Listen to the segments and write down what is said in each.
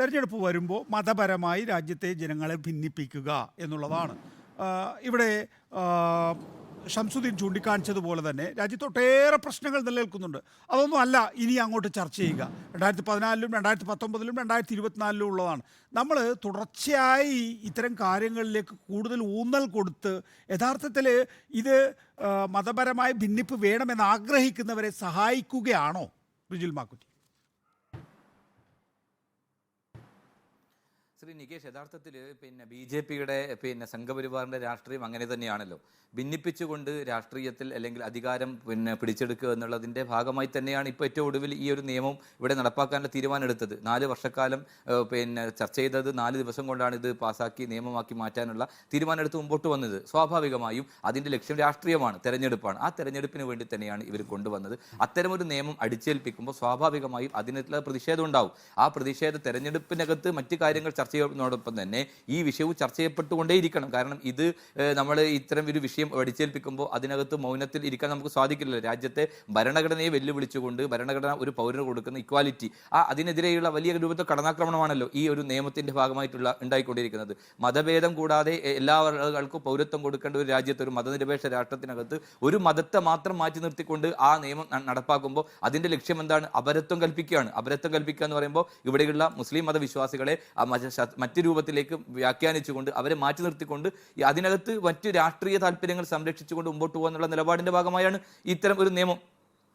തെരഞ്ഞെടുപ്പ് വരുമ്പോൾ മതപരമായി രാജ്യത്തെ ജനങ്ങളെ ഭിന്നിപ്പിക്കുക എന്നുള്ളതാണ്. ഇവിടെ ഷംസുദ്ദീൻ ചൂണ്ടിക്കാണിച്ചതുപോലെ തന്നെ രാജ്യത്തൊട്ടേറെ പ്രശ്നങ്ങൾ നിലനിൽക്കുന്നുണ്ട്. അതൊന്നും അല്ല ഇനി അങ്ങോട്ട് ചർച്ച ചെയ്യുക. രണ്ടായിരത്തി പതിനാലിലും രണ്ടായിരത്തി പത്തൊമ്പതിലും രണ്ടായിരത്തി ഇരുപത്തിനാലിലും ഉള്ളതാണ്. നമ്മൾ തുടർച്ചയായി ഇത്തരം കാര്യങ്ങളിലേക്ക് കൂടുതൽ ഊന്നൽ കൊടുത്ത് യഥാർത്ഥത്തിൽ ഇത് മതപരമായ ഭിന്നിപ്പ് വേണമെന്ന് ആഗ്രഹിക്കുന്നവരെ സഹായിക്കുകയാണോ? റിജിൽ മാക്കുറ്റി. ശ്രീ നികേഷ് യഥാർത്ഥത്തിൽ പിന്നെ ബി ജെ പിയുടെ പിന്നെ സംഘപരിവാറിന്റെ രാഷ്ട്രീയം അങ്ങനെ തന്നെയാണല്ലോ. ഭിന്നിപ്പിച്ചുകൊണ്ട് രാഷ്ട്രീയത്തിൽ അല്ലെങ്കിൽ അധികാരം പിന്നെ പിടിച്ചെടുക്കുക എന്നുള്ളതിന്റെ ഭാഗമായി തന്നെയാണ് ഇപ്പോൾ ഏറ്റവും ഒടുവിൽ ഈ ഒരു നിയമം ഇവിടെ നടപ്പാക്കാനുള്ള തീരുമാനം എടുത്തത് നാല് വർഷക്കാലം പിന്നെ ചർച്ച ചെയ്തത് നാല് ദിവസം കൊണ്ടാണ് ഇത് പാസാക്കി നിയമമാക്കി മാറ്റാനുള്ള തീരുമാനം എടുത്ത് മുമ്പോട്ട് വന്നത്. സ്വാഭാവികമായും അതിന്റെ ലക്ഷ്യം രാഷ്ട്രീയമാണ് തെരഞ്ഞെടുപ്പാണ്. ആ തെരഞ്ഞെടുപ്പിന് വേണ്ടി തന്നെയാണ് ഇവർ കൊണ്ടുവന്നത്. അത്തരമൊരു നിയമം അടിച്ചേൽപ്പിക്കുമ്പോൾ സ്വാഭാവികമായും അതിനുള്ള പ്രതിഷേധം ഉണ്ടാവും. ആ പ്രതിഷേധ തെരഞ്ഞെടുപ്പിനകത്ത് മറ്റു കാര്യങ്ങൾ ചർച്ച ചെയ്യുന്നതോടൊപ്പം തന്നെ ഈ വിഷയവും ചർച്ച ചെയ്യപ്പെട്ടുകൊണ്ടേയിരിക്കണം. കാരണം ഇത് നമ്മൾ ഇത്തരം ഒരു വിഷയം അടിച്ചേൽപ്പിക്കുമ്പോൾ അതിനകത്ത് മൗനത്തിൽ ഇരിക്കാൻ നമുക്ക് സാധിക്കില്ലല്ലോ. രാജ്യത്തെ ഭരണഘടനയെ വെല്ലുവിളിച്ചുകൊണ്ട് ഭരണഘടന ഒരു പൗരന് കൊടുക്കുന്ന ഇക്വാലിറ്റി ആ അതിനെതിരെയുള്ള വലിയ രൂപത്തെ കടന്നാക്രമണമാണല്ലോ ഈ ഒരു നിയമത്തിന്റെ ഭാഗമായിട്ടുള്ള ഉണ്ടായിക്കൊണ്ടിരിക്കുന്നത്. മതഭേദം കൂടാതെ എല്ലാ ആളുകൾക്കും പൗരത്വം കൊടുക്കേണ്ട ഒരു രാജ്യത്ത് ഒരു മതനിരപേക്ഷ രാഷ്ട്രത്തിനകത്ത് ഒരു മതത്തെ മാത്രം മാറ്റി നിർത്തിക്കൊണ്ട് ആ നിയമം നടപ്പാക്കുമ്പോൾ അതിന്റെ ലക്ഷ്യം എന്താണ് അപരത്വം കൽപ്പിക്കുകയാണ്. അപരത്വം കൽപ്പിക്കുക എന്ന് പറയുമ്പോൾ ഇവിടെയുള്ള മുസ്ലിം മതവിശ്വാസികളെ മറ്റു രൂപത്തിലേക്ക് വ്യാഖ്യാനിച്ചുകൊണ്ട് അവരെ മാറ്റി നിർത്തിക്കൊണ്ട് അതിനകത്ത് മറ്റു രാഷ്ട്രീയ താല്പര്യങ്ങൾ സംരക്ഷിച്ചുകൊണ്ട് മുമ്പോട്ട് പോകുക എന്നുള്ള നിലപാടിന്റെ ഭാഗമായാണ് ഇത്തരം ഒരു നിയമം.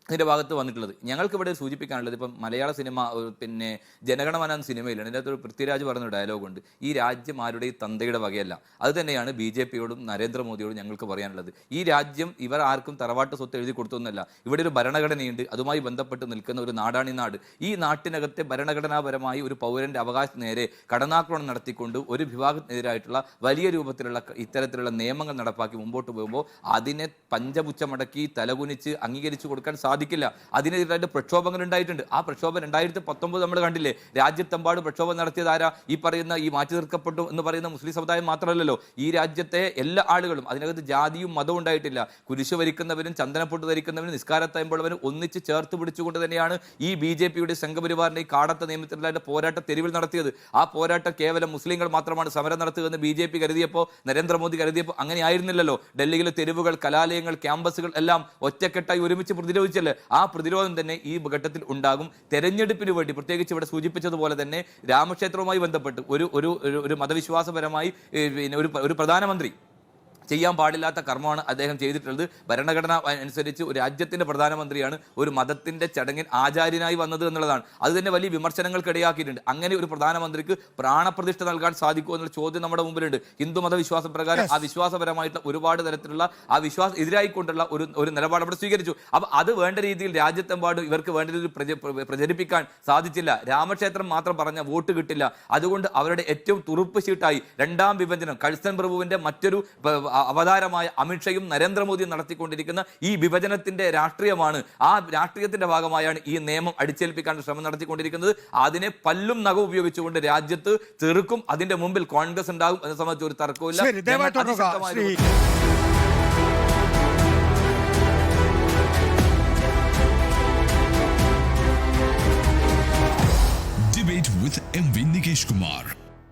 ഇതിന്റെ ഭാഗത്ത് വന്നിട്ടുള്ളത്. ഞങ്ങൾക്ക് ഇവിടെ സൂചിപ്പിക്കാനുള്ളത് ഇപ്പം മലയാള സിനിമ പിന്നെ ജനഗണമന എന്ന സിനിമയിലാണ് ഇതിനകത്ത് ഒരു പൃഥ്വിരാജ് പറഞ്ഞ ഡയലോഗുണ്ട് ഈ രാജ്യം ആരുടെയും തന്തയുടെ വകയല്ല. അത് തന്നെയാണ് ബി ജെ പിയോടും നരേന്ദ്രമോദിയോടും ഞങ്ങൾക്ക് പറയാനുള്ളത്. ഈ രാജ്യം ഇവർ ആർക്കും തറവാട്ട് സ്വത്ത് എഴുതി കൊടുത്തൊന്നുമല്ല ഇവിടെ ഒരു ഭരണഘടനയുണ്ട്. അതുമായി ബന്ധപ്പെട്ട് നിൽക്കുന്ന ഒരു നാടാണ് ഈ നാട്. ഈ നാട്ടിനകത്തെ ഭരണഘടനാപരമായി ഒരു പൗരന്റെ അവകാശം നേരെ കടന്നാക്രമണം നടത്തിക്കൊണ്ട് ഒരു വിഭാഗത്തിനെതിരായിട്ടുള്ള വലിയ രൂപത്തിലുള്ള ഇത്തരത്തിലുള്ള നിയമങ്ങൾ നടപ്പാക്കി മുമ്പോട്ട് പോകുമ്പോൾ അതിനെ പഞ്ചപുച്ചമടക്കി തലകുനിച്ച് അംഗീകരിച്ചു കൊടുക്കാൻ സാധിക്കില്ല. അതിനെതിരായിട്ട് പ്രക്ഷോഭങ്ങൾ ഉണ്ടായിട്ടുണ്ട്. ആ പ്രക്ഷോഭം രണ്ടായിരത്തി പത്തൊമ്പത് നമ്മൾ കണ്ടില്ലേ? രാജ്യത്തെമ്പാട് പ്രക്ഷോഭം നടത്തിയത് ആരാ? ഈ പറയുന്ന ഈ മാറ്റി നിർക്കപ്പെട്ടു എന്ന് പറയുന്ന മുസ്ലിം സമുദായം മാത്രമല്ലല്ലോ. ഈ രാജ്യത്തെ എല്ലാ ആളുകളും അതിനകത്ത് ജാതിയും മതവും ഉണ്ടായിട്ടില്ല. കുരിശ് വരിക്കുന്നവരും ചന്ദനപ്പൊട്ട് ധരിക്കുന്നവരും നിസ്കാരത്തയമ്പുള്ളവരും ഒന്നിച്ച് ചേർത്ത് പിടിച്ചുകൊണ്ട് തന്നെയാണ് ഈ ബി ജെ പിയുടെ സംഘപരിവാറിന്റെ ഈ കാടത്ത നിയമത്തിലായിട്ട് പോരാട്ട തെരുവിൽ നടത്തിയത്. ആ പോരാട്ടം കേവലം മുസ്ലിങ്ങൾ മാത്രമാണ് സമരം നടത്തുകയെന്ന് ബി ജെ പി കരുതിയപ്പോൾ നരേന്ദ്രമോദി കരുതിയപ്പോൾ അങ്ങനെ ആയിരുന്നില്ലല്ലോ. ഡൽഹിയിലെ തെരുവുകൾ കലാലയങ്ങൾ ക്യാമ്പസുകൾ എല്ലാം ഒറ്റക്കെട്ടായി ഒരുമിച്ച് പ്രതിരോധിച്ചല്ലേ? ആ പ്രതിരോധം തന്നെ ഈ ഘട്ടത്തിൽ ഉണ്ടാകും. തെരഞ്ഞെടുപ്പിന് വേണ്ടി പ്രത്യേകിച്ച് ഇവിടെ സൂചിപ്പിച്ചതുപോലെ തന്നെ രാമക്ഷേത്രവുമായി ബന്ധപ്പെട്ട് ഒരു ഒരു ഒരു- മതവിശ്വാസപരമായി ഒരു ഒരു പ്രധാനമന്ത്രി ചെയ്യാൻ പാടില്ലാത്ത കർമ്മമാണ് അദ്ദേഹം ചെയ്തിട്ടുള്ളത്. ഭരണഘടന അനുസരിച്ച് ഒരു രാജ്യത്തിന്റെ പ്രധാനമന്ത്രിയാണ് ഒരു മതത്തിന്റെ ചടങ്ങിൽ ആചാര്യനായി വന്നത് എന്നുള്ളതാണ്. അത് തന്നെ വലിയ വിമർശനങ്ങൾക്ക് ഇടയാക്കിയിട്ടുണ്ട് അങ്ങനെ ഒരു പ്രധാനമന്ത്രിക്ക് പ്രാണപ്രതിഷ്ഠ നൽകാൻ സാധിക്കുമോ എന്നുള്ള ചോദ്യം നമ്മുടെ മുമ്പിലുണ്ട്. ഹിന്ദു മതവിശ്വാസം പ്രകാരം ആ വിശ്വാസപരമായിട്ടുള്ള ഒരുപാട് തരത്തിലുള്ള ആ വിശ്വാസം എതിരായിക്കൊണ്ടുള്ള ഒരു ഒരു നിലപാട് അവിടെ സ്വീകരിച്ചു. അപ്പോൾ അത് വേണ്ട രീതിയിൽ രാജ്യത്തെമ്പാടും ഇവർക്ക് വേണ്ട രീതിയിൽ പ്രചരിപ്പിക്കാൻ സാധിച്ചില്ല. രാമക്ഷേത്രം മാത്രം പറഞ്ഞ വോട്ട് കിട്ടില്ല. അതുകൊണ്ട് അവരുടെ ഏറ്റവും തുറുപ്പ് ശീട്ടായി രണ്ടാം വിഭജനം കഴ്സൻ പ്രഭുവിന്റെ മറ്റൊരു അവതാരമായ അമിത്ഷയും നരേന്ദ്രമോദിയും നടത്തിക്കൊണ്ടിരിക്കുന്ന ഈ വിഭജനത്തിന്റെ രാഷ്ട്രീയമാണ്. ആ രാഷ്ട്രീയത്തിന്റെ ഭാഗമായാണ് ഈ നിയമം അടിച്ചേൽപ്പിക്കാൻ ശ്രമം നടത്തിക്കൊണ്ടിരിക്കുന്നത്. അതിനെ പല്ലും നഖം ഉപയോഗിച്ചുകൊണ്ട് രാജ്യത്ത് ചെറുക്കും അതിന്റെ മുമ്പിൽ കോൺഗ്രസ് ഉണ്ടാകും എന്നെ സംബന്ധിച്ച് ഒരു തർക്കവുമില്ല.